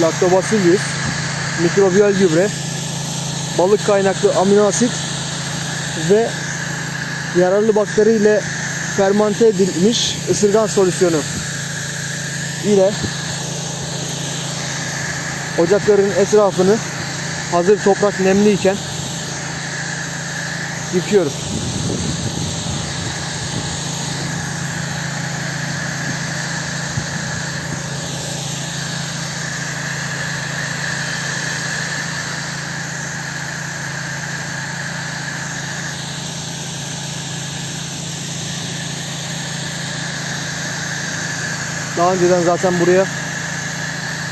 Lactobacillus, mikrobiyal gübre, balık kaynaklı amino asit ve yararlı bakteri ile fermante edilmiş ısırgan solüsyonu ile ocakların etrafını hazır toprak nemliyken yıkıyorum. Daha önceden zaten buraya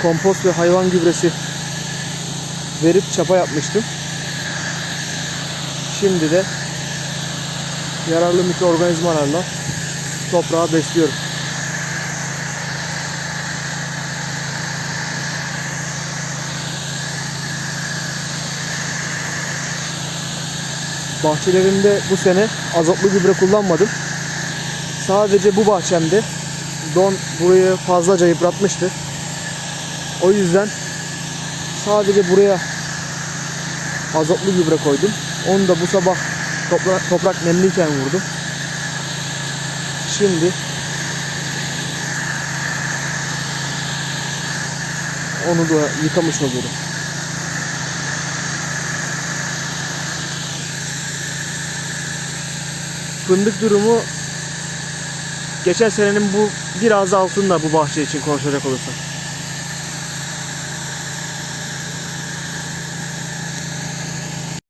kompost ve hayvan gübresi verip çapa yapmıştım. Şimdi de yararlı mikroorganizmalarla toprağı besliyorum. Bahçelerimde bu sene azotlu gübre kullanmadım. Sadece bu bahçemde don burayı fazlaca yıpratmıştı. O yüzden sadece buraya azotlu gübre koydum. Onu da bu sabah toprak, toprak nemliyken vurdum. Şimdi onu da yıkamış oluyorum. Fındık durumu geçen senenin bu biraz altında bu bahçe için konuşacak olursak.